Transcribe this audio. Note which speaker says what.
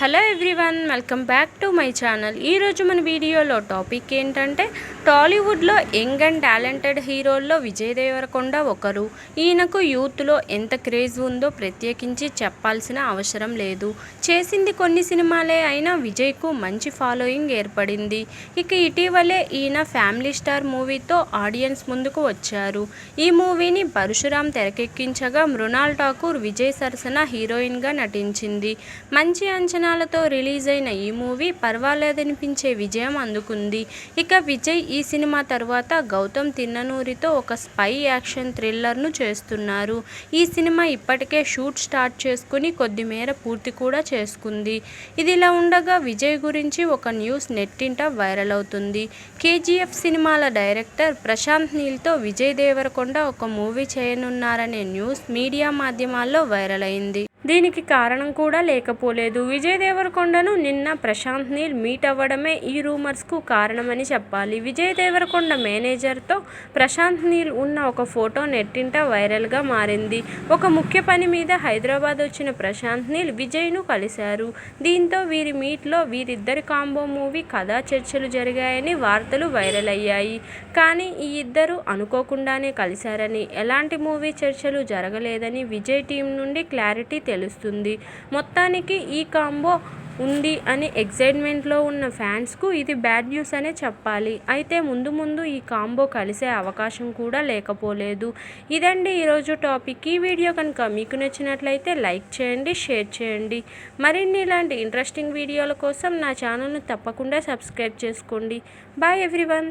Speaker 1: Hello everyone welcome back to my channel ఈరోజు మన వీడియోలో టాపిక్ ఏంటంటే టాలీవుడ్లో యంగ్ అండ్ టాలెంటెడ్ హీరోల్లో విజయ్ దేవరకొండ ఒకరు. ఈయనకు యూత్లో ఎంత క్రేజ్ ఉందో ప్రత్యేకించి చెప్పాల్సిన అవసరం లేదు. చేసింది కొన్ని సినిమాలే అయినా విజయ్కు మంచి ఫాలోయింగ్ ఏర్పడింది. ఇక ఇటీవలే ఈయన ఫ్యామిలీ స్టార్ మూవీతో ఆడియన్స్ ముందుకు వచ్చారు. ఈ మూవీని పరశురాం తెరకెక్కించగా మృణాల్ ఠాకూర్ విజయ్ సరసన హీరోయిన్గా నటించింది. మంచి అంచనా అంచనాలతో రిలీజ్ అయిన ఈ మూవీ పర్వాలేదనిపించే విజయం అందుకుంది. ఇక విజయ్ ఈ సినిమా తర్వాత గౌతమ్ తిన్ననూరితో ఒక స్పై యాక్షన్ థ్రిల్లర్ను చేస్తున్నారు. ఈ సినిమా ఇప్పటికే షూట్ స్టార్ట్ చేసుకుని కొద్దిమేర పూర్తి కూడా చేసుకుంది. ఇదిలా ఉండగా విజయ్ గురించి ఒక న్యూస్ నెట్టింట వైరల్ అవుతుంది. కేజీఎఫ్ సినిమాల డైరెక్టర్ ప్రశాంత్ నీల్తో విజయ్ దేవరకొండ ఒక మూవీ చేయనున్నారనే న్యూస్ మీడియా మాధ్యమాల్లో వైరల్ అయింది. దీనికి కారణం కూడా లేకపోలేదు. విజయ్ దేవరకొండను నిన్న ప్రశాంత్ నీల్ మీట్ అవ్వడమే ఈ రూమర్స్కు కారణమని చెప్పాలి. విజయ్ దేవరకొండ మేనేజర్తో ప్రశాంత్ నీల్ ఉన్న ఒక ఫోటో నెట్టింట వైరల్గా మారింది. ఒక ముఖ్య పని మీద హైదరాబాద్ వచ్చిన ప్రశాంత్ నీల్ విజయ్ను కలిశారు. దీంతో వీరి మీట్లో వీరిద్దరి కాంబో మూవీ కథా చర్చలు జరిగాయని వార్తలు వైరల్ అయ్యాయి. కానీ ఈ ఇద్దరు అనుకోకుండానే కలిశారని ఎలాంటి మూవీ చర్చలు జరగలేదని విజయ్ టీం నుండి క్లారిటీ తెలుస్తుంది. మొత్తానికి ఈ కాంబో ఉంది అని ఎగ్జైట్మెంట్లో ఉన్న ఫ్యాన్స్కు ఇది బ్యాడ్ న్యూస్ అనే చెప్పాలి. అయితే ముందు ముందు ఈ కాంబో కలిసే అవకాశం కూడా లేకపోలేదు. ఇదండి ఈరోజు టాపిక్. ఈ వీడియో కనుక మీకు నచ్చినట్లయితే లైక్ చేయండి షేర్ చేయండి. మరిన్ని ఇలాంటి ఇంట్రెస్టింగ్ వీడియోల కోసం నా ఛానల్ను తప్పకుండా సబ్స్క్రైబ్ చేసుకోండి. Bye everyone.